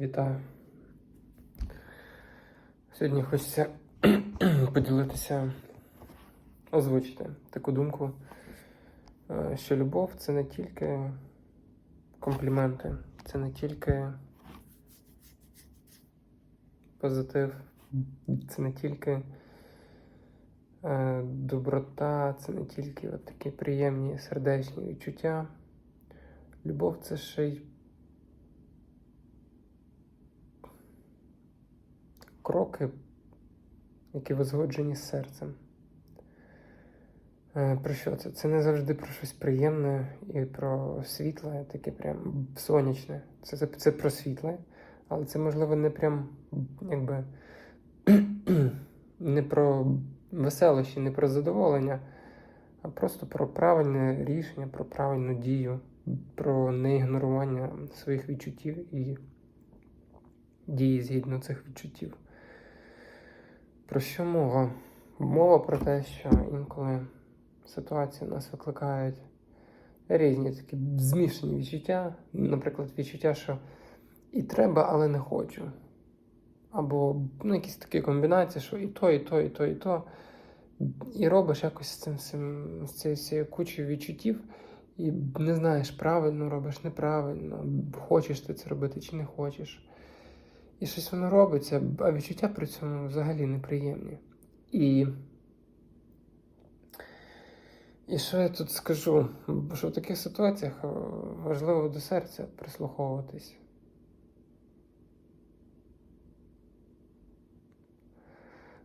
Вітаю. Сьогодні хочеться поділитися, озвучити таку думку, е, що любов це не тільки компліменти, це не тільки позитив, це не тільки е, доброта, це не тільки от такі приємні сердечні відчуття. Любов це ще й кроки, які возгоджені з серцем. Е, Про що це? Це не завжди про щось приємне і про світле, таке прям сонячне. Це, це, це про світле, але це, можливо, не прям якби не про веселощі, не про задоволення, а просто про правильне рішення, про правильну дію, про неігнорування своїх відчуттів і дії згідно цих відчуттів. Про що мова? Мова про те, що інколи ситуації у нас викликають різні такі змішані відчуття. Наприклад, відчуття, що і треба, але не хочу. Або ну, якісь такі комбінації, що і то, і то, і то, і то. І робиш якось з цим, з цією, цією кучою відчуттів, і не знаєш, правильно робиш, неправильно, хочеш ти це робити чи не хочеш. І щось воно робиться, а відчуття при цьому взагалі неприємні. І і що я тут скажу? Що в таких ситуаціях е, важливо до серця прислуховуватись.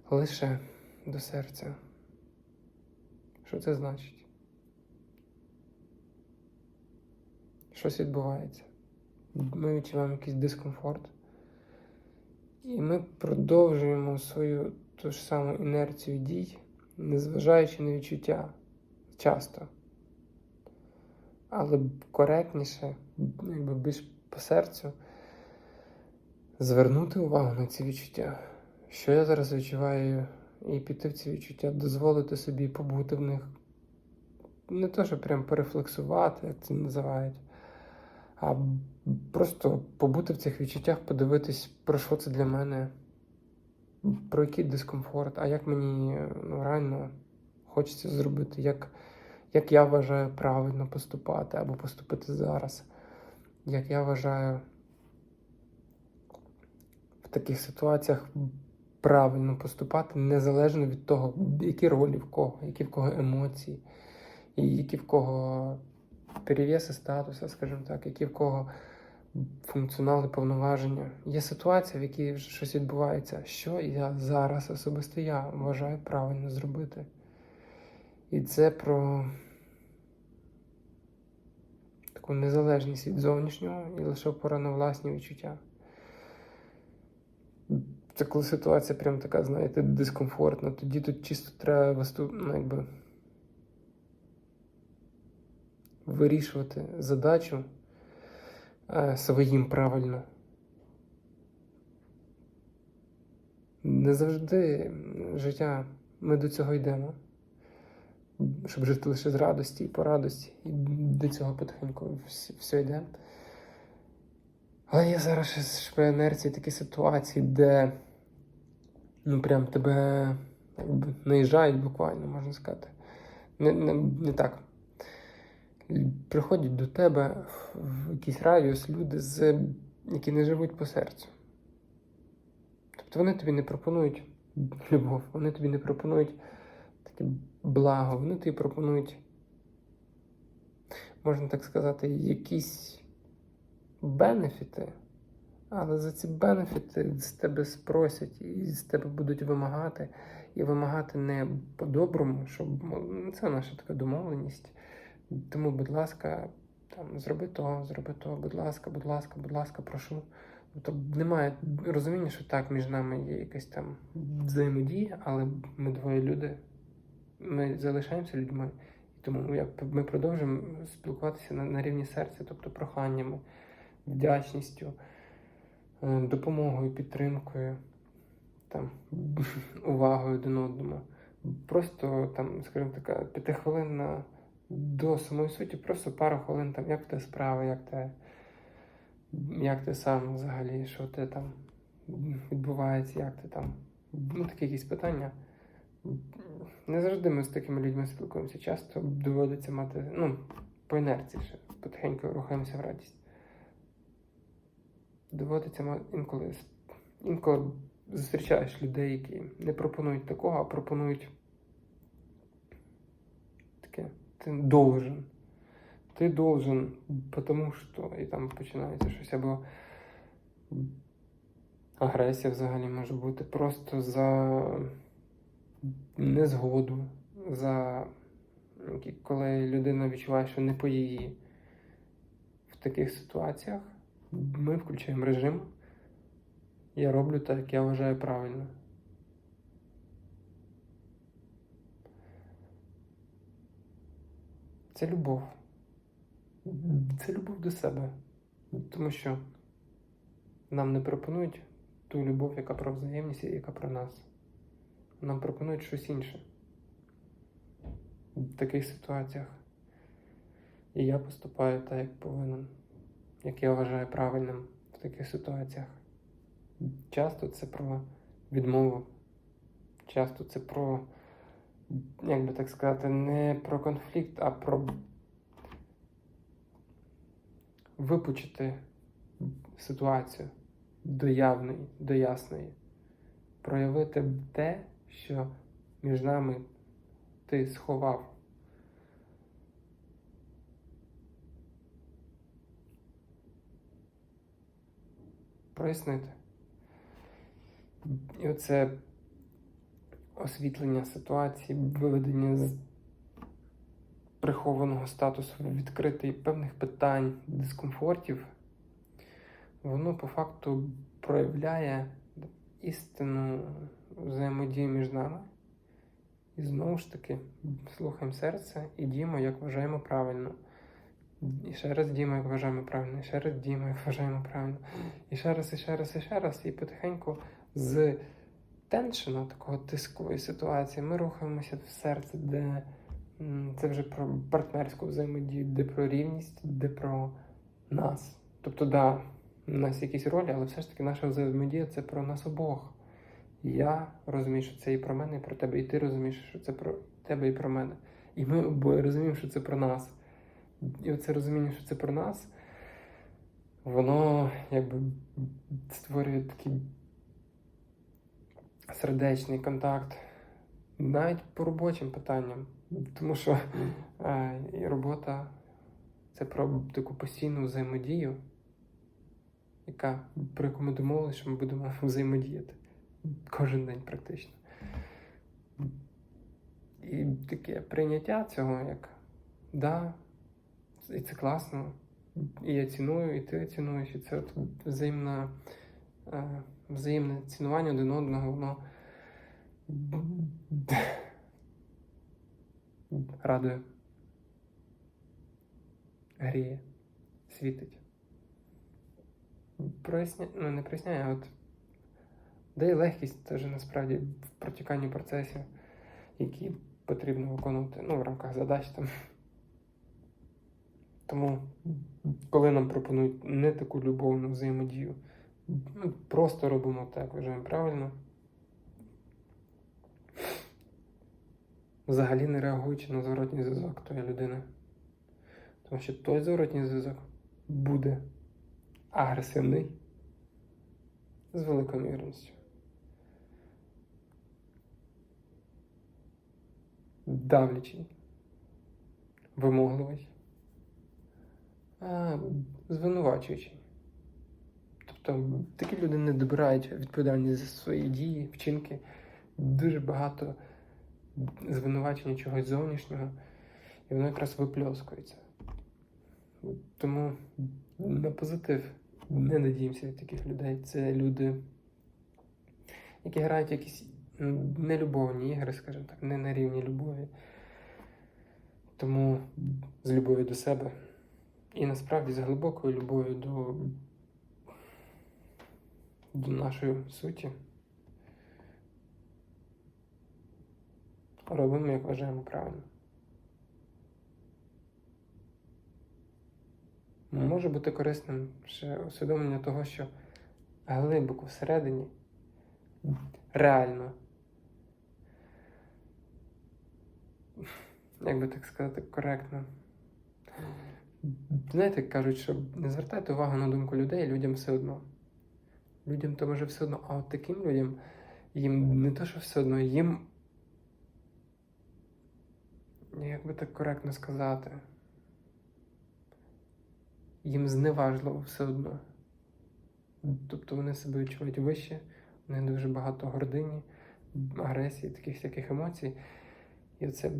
Лише до серця. Що це значить? Щось відбувається. Ми відчуваємо якийсь дискомфорт. І ми продовжуємо свою ту ж саму інерцію дій, незважаючи на відчуття часто. Але коректніше, якби більш по серцю, звернути увагу на ці відчуття. Що я зараз відчуваю, і піти в ці відчуття, дозволити собі побути в них. Не то, що прям перефлексувати, як це називають, а просто побути в цих відчуттях, подивитись, про що це для мене, про який дискомфорт, а як мені ну, реально хочеться зробити, як, як я вважаю правильно поступати або поступити зараз, як я вважаю в таких ситуаціях правильно поступати, незалежно від того, які ролі в кого, які в кого емоції, і які в кого перевеси статуса, скажімо так, які в кого функціонали повноваження. Є ситуація, в якій вже щось відбувається, що я зараз особисто я вважаю правильно зробити. І це про таку незалежність від зовнішнього і лише опора на власні відчуття. Це коли ситуація прям така, знаєте, дискомфортна, тоді тут чисто треба виступ... ну, якби вирішувати задачу е, своїм правильно. Не завжди життя ми до цього йдемо, щоб жити лише з радості і по радості, і до цього потихеньку все, йде. Але є зараз ще по інерції такі ситуації, де ну прям тебе наїжджають буквально, можна сказати. Не, не, не так приходять до тебе в якийсь радіус люди, з, які не живуть по серцю. Тобто вони тобі не пропонують любов, вони тобі не пропонують таке благо, вони тобі пропонують, можна так сказати, якісь бенефіти, але за ці бенефіти з тебе спросять і з тебе будуть вимагати, і вимагати не по-доброму, щоб ну, це наша така домовленість. Тому, будь ласка, там, зроби то, зроби то, будь ласка, будь ласка, будь ласка, прошу. Тобто немає розуміння, що так, між нами є якась там взаємодія, але ми двоє люди, ми залишаємося людьми. І тому як ми продовжуємо спілкуватися на, на рівні серця, тобто проханнями, вдячністю, е, допомогою, підтримкою, там, увагою один одному. Просто там, скажімо така, п'ятихвилинна до самої суті, просто пару хвилин там, як те справи, як те. як ти сам взагалі, що ти там відбувається, як ти там. Ну, такі якісь питання. Не завжди ми з такими людьми спілкуємося. Часто доводиться мати, ну, по інерції ще, потихеньку рухаємося в радість. Доводиться інколи, інколи зустрічаєш людей, які не пропонують такого, а пропонують таке, ти должен. Ти должен, потому що і там починається щось або агресія взагалі може бути просто за незгоду, за коли людина відчуває, що не по її. В таких ситуаціях ми включаємо режим. Я роблю так, як я вважаю правильно. Це любов. Це любов до себе. Тому що нам не пропонують ту любов, яка про взаємність і яка про нас. Нам пропонують щось інше в таких ситуаціях. І я поступаю так, як повинен, як я вважаю правильним в таких ситуаціях. Часто це про відмову, часто це про, як би так сказати, не про конфлікт, а про випучити ситуацію до явної, до ясної, проявити те, що між нами ти сховав. Прояснити. І оце освітлення ситуації, виведення з прихованого статусу відкритий певних питань, дискомфортів, воно по факту проявляє істинну взаємодію між нами. І знову ж таки слухаємо серце і діємо, як вважаємо правильно. І ще раз діємо, як вважаємо правильно, і ще раз діємо, як вважаємо правильно. І ще раз, і ще раз, і ще раз. І потихеньку з теншену, такого тискової ситуації, ми рухаємося в серце, де це вже про партнерську взаємодію, де про рівність, де про нас. Тобто, да, у нас якісь ролі, але все ж таки наша взаємодія це про нас обох. Я розумію, що це і про мене, і про тебе, і ти розумієш, що це про тебе і про мене. І ми обоє розуміємо, що це про нас. І оце розуміння, що це про нас, воно якби створює такий сердечний контакт навіть по робочим питанням. Тому що е, і робота це про таку постійну взаємодію, яка про яку ми домовилися, що ми будемо взаємодіяти кожен день практично. І таке прийняття цього, як да, і це класно, і я ціную, і ти цінуєш, і це от взаємна, е, взаємне цінування один одного, воно радує, гріє, світить. Проясня... Ну, не проясняє, а от дає легкість теж насправді в протіканні процесів, які потрібно виконувати ну, в рамках задач там. Тому, коли нам пропонують не таку любовну взаємодію, ми просто робимо так, вважаємо правильно. Взагалі не реагуючи на зворотній зв'язок тої людини. Тому що той зворотній зв'язок буде агресивний з великою вірністю. Давлячий, вимогливий, а, звинувачуючий. Тобто такі люди не добирають відповідальність за свої дії, вчинки, дуже багато звинувачення чогось зовнішнього, і воно якраз випльоскується. Тому на позитив не надіємося від таких людей. Це люди, які грають якісь нелюбовні ігри, скажімо так, не на рівні любові. Тому з любові до себе. І насправді з глибокою любов'ю до, до нашої суті. Робимо, як вважаємо правильно. може бути корисним ще усвідомлення того, що глибоко всередині реально. Як би так сказати, коректно. Знаєте, кажуть, що не звертайте увагу на думку людей, людям все одно. Людям то може все одно, а от таким людям їм не то, що все одно, їм. Як би так коректно сказати, їм зневажливо все одно. Тобто вони себе відчувають вище, в них дуже багато гордині, агресії, таких всяких емоцій. І оце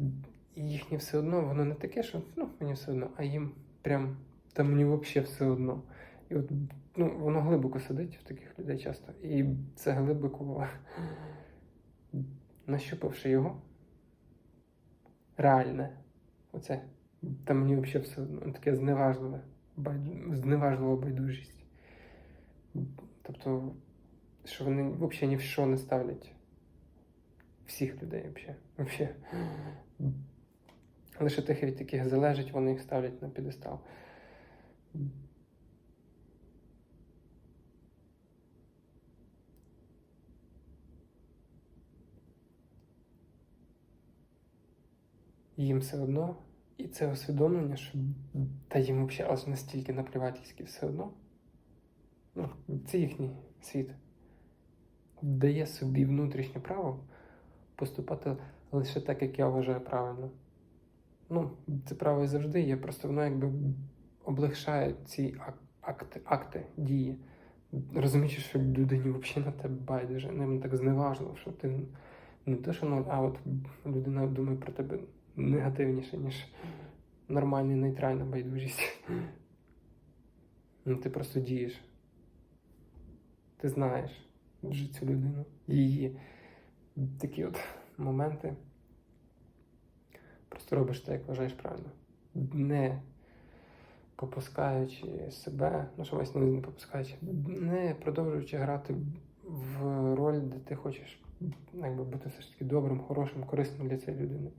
і їхнє все одно, воно не таке, що ну, мені все одно, а їм прям та мені взагалі все одно. І от ну, воно глибоко сидить в таких людей часто. І це глибоко, нащупавши його, реальне, оце, та мені взагалі все одно, таке зневажливе, байду- зневажлива байдужість. Тобто, що вони взагалі ні в що не ставлять всіх людей взагалі. Лише тих, від яких залежить, вони їх ставлять на підестал. Їм все одно, і це усвідомлення, що та їм взагалі аж настільки наплівательськи все одно. Ну, це їхній світ. Дає собі внутрішнє право поступати лише так, як я вважаю правильно. Ну, це право і завжди є, просто воно якби облегшає ці акти, акти дії. Розумієш, що людині взагалі на тебе байдуже, ним так зневажливо, що ти не те, що ноль, а от людина думає про тебе негативніше, ніж нормальна нейтральна байдужість. Ну, ти просто дієш. Ти знаєш вже цю людину, її такі от моменти. Просто робиш те, як вважаєш правильно. Не попускаючи себе, ну що весь не попускаючи, не продовжуючи грати в роль, де ти хочеш якби, бути все ж таки добрим, хорошим, корисним для цієї людини.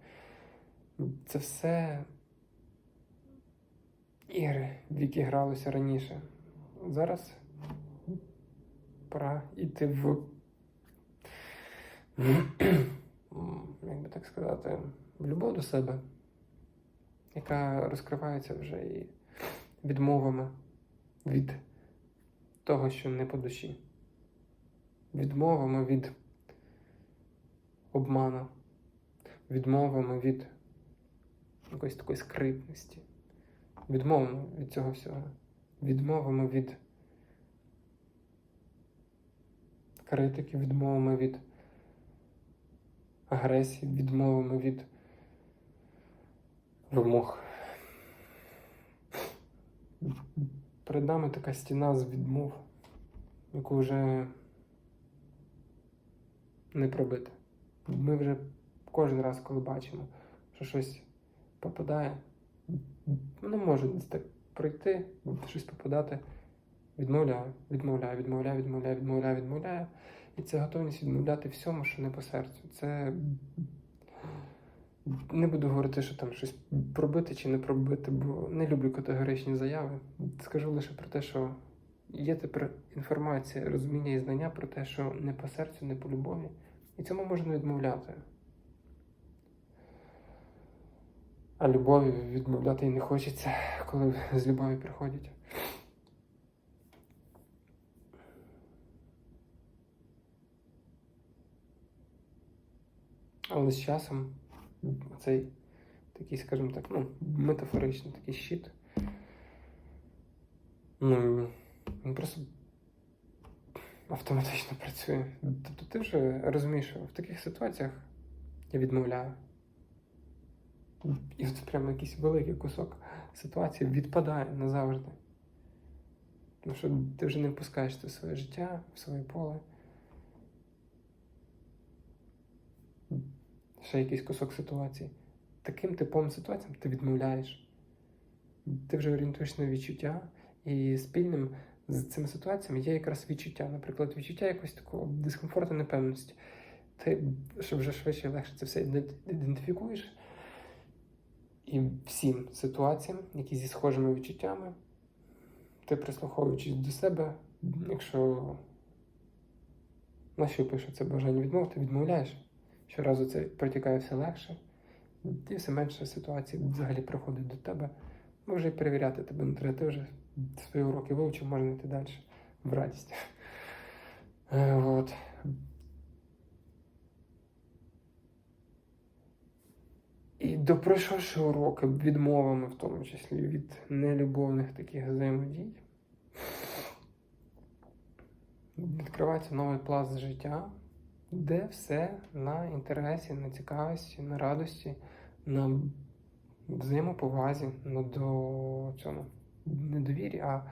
Це все ігри, в які гралося раніше. Зараз пора йти в. Як би так сказати, в любов до себе, яка розкривається вже і відмовами від того, що не по душі, відмовами від обману, відмовами від якоїсь такої скритності, відмовами від цього всього, відмовами від критики, відмовами від агресії, відмовами від вимог. Перед нами така стіна з відмов, яку вже не пробити. Ми вже кожен раз, коли бачимо, що щось попадає, воно може десь так пройти, щось попадати, відмовляю, відмовляю, відмовляю, відмовляю, відмовляю, відмовляю. І це готовність відмовляти всьому, що не по серцю. Це не буду говорити, що там щось пробити чи не пробити, бо не люблю категоричні заяви. Скажу лише про те, що є тепер інформація, розуміння і знання про те, що не по серцю, не по любові. І цьому можна відмовляти. А любові відмовляти і не хочеться, коли з любові приходять. Але з часом цей такий, скажімо так, ну, метафоричний такий щит. Ну, він просто автоматично працює. Тобто ти вже розумієш, що в таких ситуаціях я відмовляю. І от прямо якийсь великий кусок ситуації відпадає назавжди. Тому що ти вже не впускаєш це своє життя, в своє поле. Ще якийсь кусок ситуації. Таким типом ситуаціям ти відмовляєш. Ти вже орієнтуєш на відчуття, і спільним з цими ситуаціями є якраз відчуття. Наприклад, відчуття якогось такого дискомфорту, непевності. Ти щоб вже швидше і легше це все ідентифікуєш. І всім ситуаціям, які зі схожими відчуттями, ти прислуховуючись до себе, якщо нащупаєш це бажання відмовити, відмовляєш. Щоразу це протікає все легше, і все менше ситуацій взагалі приходить до тебе. Може і перевіряти тебе не треба. Ти вже свої уроки вивчив, можна йти далі в радість. Е, От. І допройшовши уроки відмовами, в тому числі від нелюбовних таких взаємодій, відкривається новий пласт життя, де все на інтересі, на цікавості, на радості, на взаємоповазі, на до цьому не довірі, а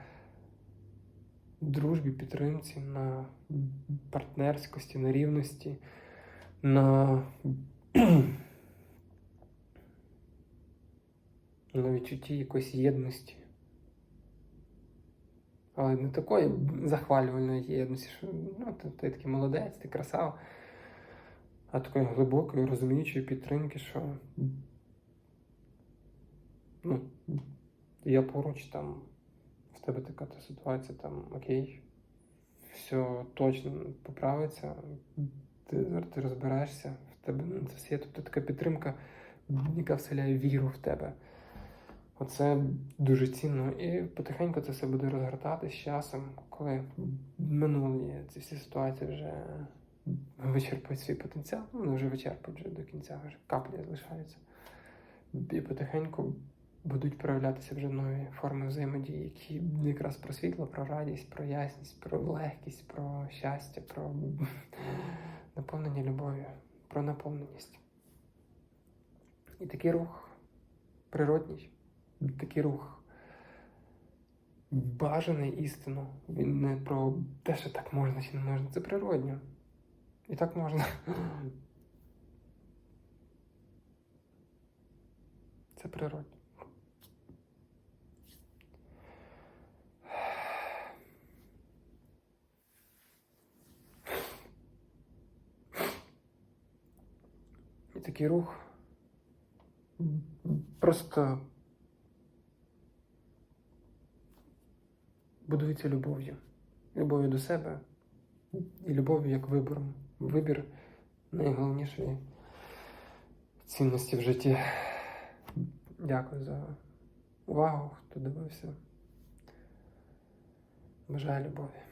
дружбі, підтримці, на партнерськості, на рівності, на, на відчутті якоїсь єдності. Але не такої захвалювальної єдності, що ну, ти, ти такий молодець, ти красава, а такої глибокої, розуміючої підтримки, що ну, я поруч там, в тебе така та ситуація, там окей, все точно поправиться, ти, ти розберешся, в тебе ну, це все є. Тобто така підтримка, яка вселяє віру в тебе. Оце дуже цінно. І потихеньку це все буде розгортати з часом, коли минулі ці всі ситуації вже вичерпують свій потенціал. Ну, вони вже вичерпують вже до кінця, вже каплі залишаються. І потихеньку будуть проявлятися вже нові форми взаємодії, які якраз про світло, про радість, про ясність, про легкість, про щастя, про наповнення любов'ю, про наповненість. І такий рух природній, такий рух бажаний істину. Він не про те, що так можна чи не можна. Це природньо. І так можна. Це природньо. І такий рух просто будується любов'ю. Любов'ю до себе і любов'ю як вибором. Вибір найголовнішої цінності в житті. Дякую за увагу, хто дивився. Бажаю любові.